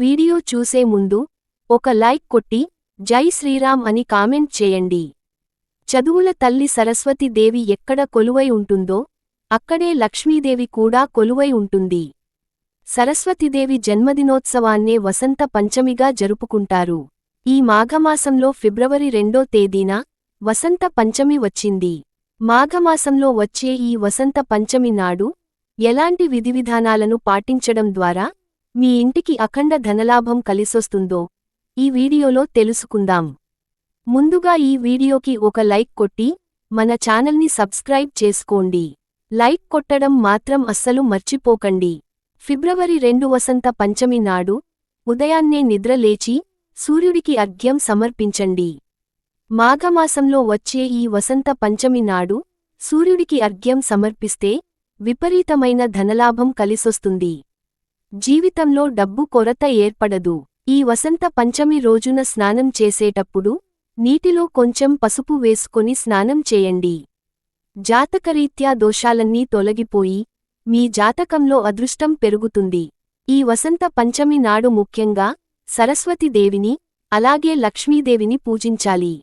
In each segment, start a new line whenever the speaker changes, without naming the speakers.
Video చూసే ముందు ఒక లైక్ కొట్టి జై శ్రీరామ్ అని కామెంట్ చేయండి. చదువుల తల్లి సరస్వతి దేవి ఎక్కడ కొలువై ఉంటుందో అక్కడే లక్ష్మీదేవి కూడా కొలువై ఉంటుంది. సరస్వతిదేవి జన్మదినోత్సవాన్నే వసంత పంచమిగా జరుపుకుంటారు. ఈ మాఘమాసంలో ఫిబ్రవరి రెండో తేదీన వసంత పంచమి వచ్చింది. మాఘమాసంలో వచ్చే ఈ వసంత పంచమి నాడు ఎలాంటి విధివిధానాలను పాటించడం ద్వారా మీ ఇంటికి అఖండ ధనలాభం కలిసొస్తుందో ఈ వీడియోలో తెలుసుకుందాం. ముందుగా ఈ వీడియోకి ఒక లైక్ కొట్టి మన ఛానల్ని సబ్స్క్రైబ్ చేసుకోండి. లైక్ కొట్టడం మాత్రం అస్సలు మర్చిపోకండి. ఫిబ్రవరి రెండు వసంత పంచమి నాడు ఉదయాన్నే నిద్రలేచి సూర్యుడికి అర్ఘ్యం సమర్పించండి. మాఘమాసంలో వచ్చే ఈ వసంత పంచమి నాడు సూర్యుడికి అర్ఘ్యం సమర్పిస్తే విపరీతమైన ధనలాభం కలిసొస్తుంది. జీవితంలో డబ్బు కొరత ఏర్పడదు. ఈ వసంత పంచమి రోజున స్నానం చేసేటప్పుడు నీటిలో కొంచెం పసుపు వేసుకొని స్నానం చేయండి. జాతకరీత్యా దోషాలన్నీ తొలగిపోయి మీ జాతకంలో అదృష్టం పెరుగుతుంది. ఈ వసంత పంచమి నాడు ముఖ్యంగా సరస్వతిదేవిని అలాగే లక్ష్మీదేవిని పూజించాలి.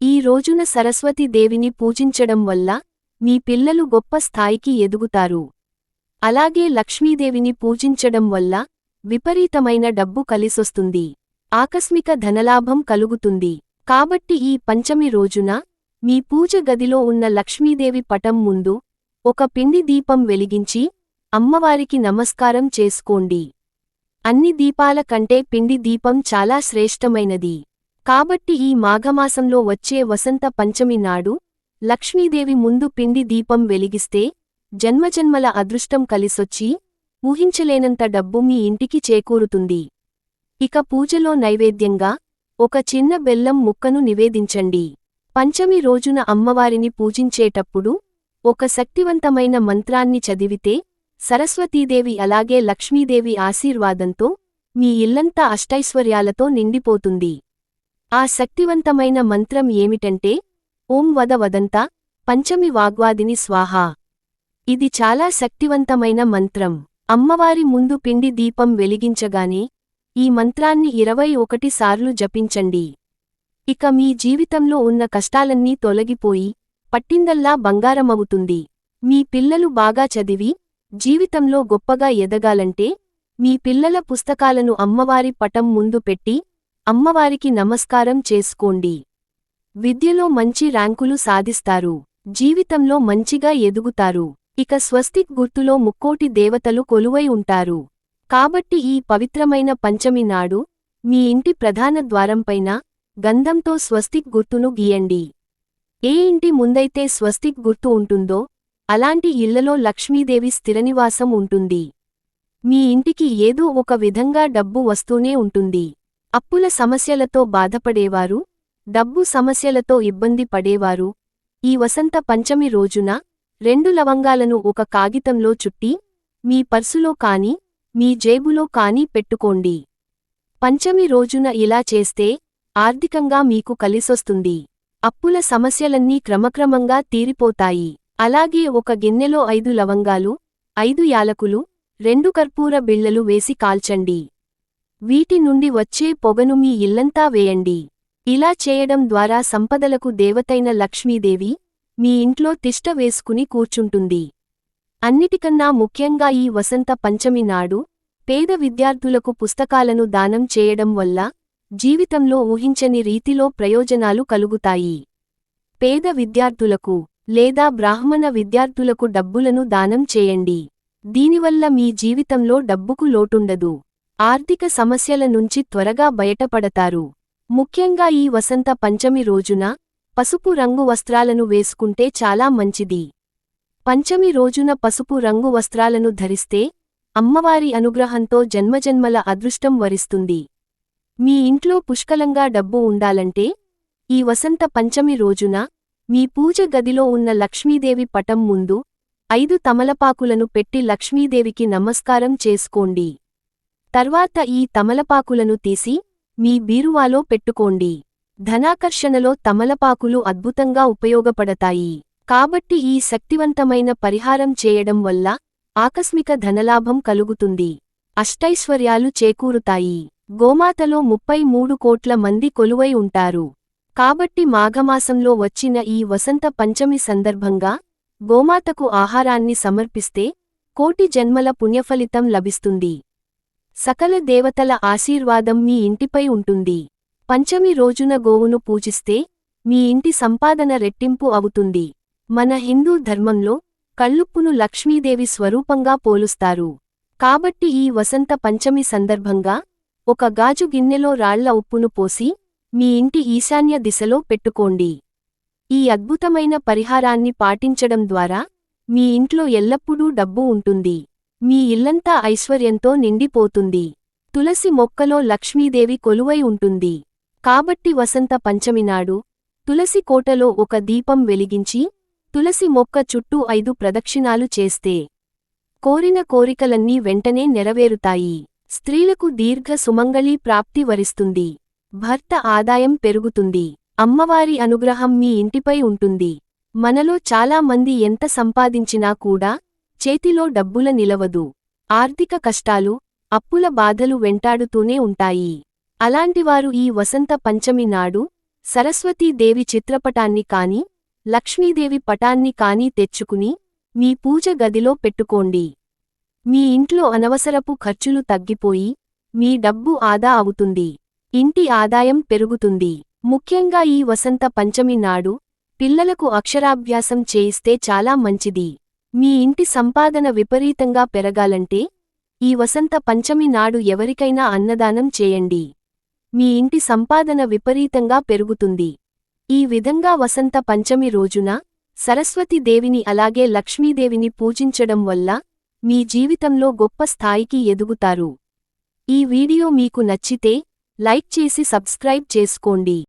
ఈ రోజున సరస్వతీదేవిని పూజించడం వల్ల మీ పిల్లలు గొప్ప స్థాయికి ఎదుగుతారు. అలాగే లక్ష్మీదేవిని పూజించడం వల్ల విపరీతమైన డబ్బు కలిసొస్తుంది. ఆకస్మిక ధనలాభం కలుగుతుంది. కాబట్టి ఈ పంచమి రోజున మీ పూజ గదిలో ఉన్న లక్ష్మీదేవి పటం ముందు ఒక పిండి దీపం వెలిగించి అమ్మవారికి నమస్కారం చేసుకోండి. అన్ని దీపాల కంటే పిండి దీపం చాలా శ్రేష్టమైనది. కాబట్టి ఈ మాఘమాసంలో వచ్చే వసంత పంచమి నాడు లక్ష్మీదేవి ముందు పిండి దీపం వెలిగిస్తే జన్మజన్మల అదృష్టం కలిసొచ్చి ఊహించలేనంత డబ్బు మీ ఇంటికి చేకూరుతుంది. ఇక పూజలో నైవేద్యంగా ఒక చిన్న బెల్లం ముక్కను నివేదించండి. పంచమి రోజున అమ్మవారిని పూజించేటప్పుడు ఒక శక్తివంతమైన మంత్రాన్ని చదివితే సరస్వతీదేవి అలాగే లక్ష్మీదేవి ఆశీర్వాదంతో మీ ఇల్లంతా అష్టైశ్వర్యాలతో నిండిపోతుంది. ఆ శక్తివంతమైన మంత్రం ఏమిటంటే ఓం వద వదంత పంచమి వాగ్వాదిని స్వాహా. ఇది చాలా శక్తివంతమైన మంత్రం. అమ్మవారి ముందు పిండి దీపం వెలిగించగానే ఈ మంత్రాన్ని ఇరవై ఒకటి సార్లు జపించండి. ఇక మీ జీవితంలో ఉన్న కష్టాలన్నీ తొలగిపోయి పట్టిందల్లా బంగారమవుతుంది. మీ పిల్లలు బాగా చదివి జీవితంలో గొప్పగా ఎదగాలంటే మీ పిల్లల పుస్తకాలను అమ్మవారి పటం ముందు పెట్టి అమ్మవారికి నమస్కారం చేసుకోండి. విద్యలో మంచి ర్యాంకులు సాధిస్తారు. జీవితంలో మంచిగా ఎదుగుతారు. ఇక స్వస్తిక్ గుర్తులో ముక్కోటి దేవతలు కొలువై ఉంటారు. కాబట్టి ఈ పవిత్రమైన పంచమి నాడు మీ ఇంటి ప్రధాన ద్వారంపైన గంధంతో స్వస్తిక్ గుర్తును గీయండి. ఏ ఇంటి ముందైతే స్వస్తిక్ గుర్తు ఉంటుందో అలాంటి ఇళ్ళలో లక్ష్మీదేవి స్థిరనివాసం ఉంటుంది. మీ ఇంటికి ఏదో ఒక విధంగా డబ్బు వస్తూనే ఉంటుంది. అప్పుల సమస్యలతో బాధపడేవారు డబ్బు సమస్యలతో ఇబ్బంది పడేవారు. ఈ వసంత పంచమి రోజున రెండు లవంగాలను ఒక కాగితంలో చుట్టి మీ పర్సులో కాని మీ జేబులో కాని పెట్టుకోండి. పంచమి రోజున ఇలా చేస్తే ఆర్థికంగా మీకు కలిసొస్తుంది. అప్పుల సమస్యలన్నీ క్రమక్రమంగా తీరిపోతాయి. అలాగే ఒక గిన్నెలో ఐదు లవంగాలు ఐదు యాలకులు రెండు కర్పూర బిళ్ళలు వేసి కాల్చండి. వీటి నుండి వచ్చే పొగను మీ ఇల్లంతా వేయండి. ఇలా చేయడం ద్వారా సంపదలకు దేవతైన లక్ష్మీదేవి మీ ఇంట్లో తిష్ట వేసుకుని కూర్చుంటుంది. అన్నిటికన్నా ముఖ్యంగా ఈ వసంత పంచమి నాడు పేద విద్యార్థులకు పుస్తకాలను దానం చేయడం వల్ల జీవితంలో ఊహించని రీతిలో ప్రయోజనాలు కలుగుతాయి. పేద విద్యార్థులకు లేదా బ్రాహ్మణ విద్యార్థులకు డబ్బులను దానం చేయండి. దీనివల్ల మీ జీవితంలో డబ్బుకు లోటుండదు. ఆర్థిక సమస్యల నుంచి త్వరగా బయటపడతారు. ముఖ్యంగా ఈ వసంత పంచమి రోజున పసుపు రంగు వస్త్రాలను వేసుకుంటే చాలా మంచిది. పంచమి రోజున పసుపు రంగు వస్త్రాలను ధరిస్తే అమ్మవారి అనుగ్రహంతో జన్మజన్మల అదృష్టం వరిస్తుంది. మీ ఇంట్లో పుష్కలంగా డబ్బు ఉండాలంటే ఈ వసంత పంచమి రోజున మీ పూజ గదిలో ఉన్న లక్ష్మీదేవి పటం ముందు ఐదు తమలపాకులను పెట్టి లక్ష్మీదేవికి నమస్కారం చేసుకోండి. తర్వాత ఈ తమలపాకులను తీసి మీ బీరువాలో పెట్టుకోండి. ధనాకర్షణలో తమలపాకులు అద్భుతంగా ఉపయోగపడతాయి. కాబట్టి ఈ శక్తివంతమైన పరిహారం చేయడం వల్ల ఆకస్మిక ధనలాభం కలుగుతుంది. అష్టైశ్వర్యాలు చేకూరుతాయి. గోమాతలో ముప్పై మూడు కోట్ల మంది కొలువై ఉంటారు. కాబట్టి మాఘమాసంలో వచ్చిన ఈ వసంత పంచమి సందర్భంగా గోమాతకు ఆహారాన్ని సమర్పిస్తే కోటి జన్మల పుణ్యఫలితం లభిస్తుంది. సకల దేవతల ఆశీర్వాదం మీ ఇంటిపై ఉంటుంది. పంచమి రోజున గోవును పూజిస్తే మీ ఇంటి సంపాదన రెట్టింపు అవుతుంది. మన హిందూ ధర్మంలో కళ్ళుప్పును లక్ష్మీదేవి స్వరూపంగా పోలుస్తారు. కాబట్టి ఈ వసంత పంచమి సందర్భంగా ఒక గాజు గిన్నెలో రాళ్ళ ఉప్పును పోసి మీ ఇంటి ఈశాన్య దిశలో పెట్టుకోండి. ఈ అద్భుతమైన పరిహారాన్ని పాటించడం ద్వారా మీ ఇంట్లో ఎల్లప్పుడూ డబ్బు ఉంటుంది. మీ ఇల్లంతా ఐశ్వర్యంతో నిండిపోతుంది. తులసి మొక్కలో లక్ష్మీదేవి కొలువై ఉంటుంది. కాబట్టి వసంత పంచమి నాడు తులసి కోటలో ఒక దీపం వెలిగించి తులసి మొక్క చుట్టూ ఐదు ప్రదక్షిణాలు చేస్తే కోరిన కోరికలన్నీ వెంటనే నెరవేరుతాయి. స్త్రీలకు దీర్ఘ సుమంగళీ ప్రాప్తి వరిస్తుంది. భర్త ఆదాయం పెరుగుతుంది. అమ్మవారి అనుగ్రహం మీ ఇంటిపై ఉంటుంది. మనలో చాలా మంది ఎంత సంపాదించినా కూడా చేతిలో డబ్బుల నిలవదు. ఆర్థిక కష్టాలు అప్పుల బాధలు వెంటాడుతూనే ఉంటాయి. అలాంటివారు ఈ వసంత పంచమి నాడు సరస్వతీదేవి చిత్రపటాన్ని కాని లక్ష్మీదేవి పటాన్ని కాని తెచ్చుకుని మీ పూజ గదిలో పెట్టుకోండి. మీ ఇంట్లో అనవసరపు ఖర్చులు తగ్గిపోయి మీ డబ్బు ఆదా అవుతుంది. ఇంటి ఆదాయం పెరుగుతుంది. ముఖ్యంగా ఈ వసంత పంచమి నాడు పిల్లలకు అక్షరాభ్యాసం చేయిస్తే చాలా మంచిది. మీ ఇంటి సంపాదన విపరీతంగా పెరగాలంటే ఈ వసంత పంచమి నాడు ఎవరికైనా అన్నదానం చేయండి. మీ ఇంటి సంపాదన విపరీతంగా పెరుగుతుంది. ఈ విధంగా వసంత పంచమి రోజున సరస్వతి దేవిని అలాగే లక్ష్మీదేవిని పూజించడం వల్ల మీ జీవితంలో గొప్ప స్థాయికి ఎదుగుతారు. ఈ వీడియో మీకు నచ్చితే లైక్ చేసి సబ్స్క్రైబ్ చేసుకోండి.